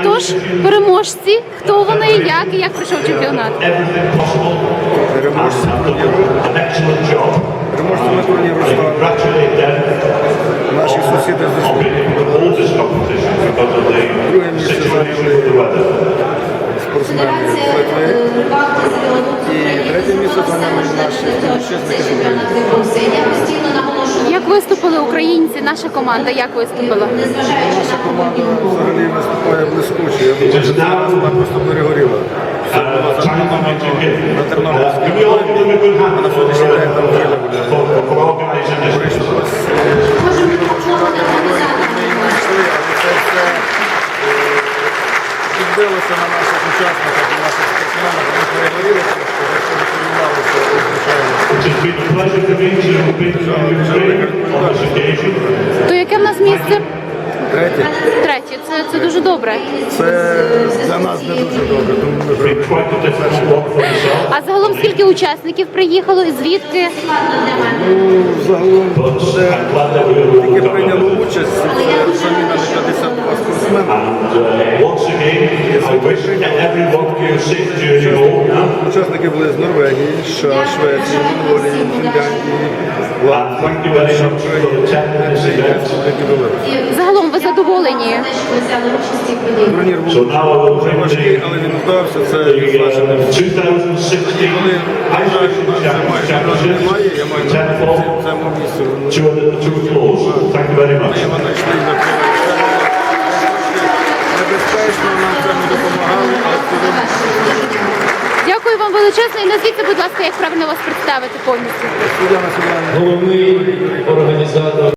Отож, переможці, хто вони, як і як пройшов чемпіонат. Переможцями турніру стали наші сусіди з Друге місце зайняли спортсмени Литви. І третє місце зайняли наші співвітчизники з України. Як виступили українці, наша команда, як виступила? Наша команда просто перегоріла. На Тернопільській а на сьогоднішній на наших учасниках і наших спортсменах. То яке в нас місце? Третє. Третє. Це, це дуже добре. Це для нас не дуже добре, тому ми. А загалом скільки учасників приїхало і звідки? Ну, загалом це тільки прийняло участь, це заміна на 52 спортсмена. Учасники були з Норвегії, США, Швеції, Монголії, Фінляндії, Латвії, Польщі, України, задоволені? Дуже важкий, але він вдався, це коли що нас немає, я маю на цьому місці. Небезпечно, нам цьому допомагали, цілому Дякую вам величезно. І назвіться, будь ласка, як правильно вас представити повністю. головний організатор.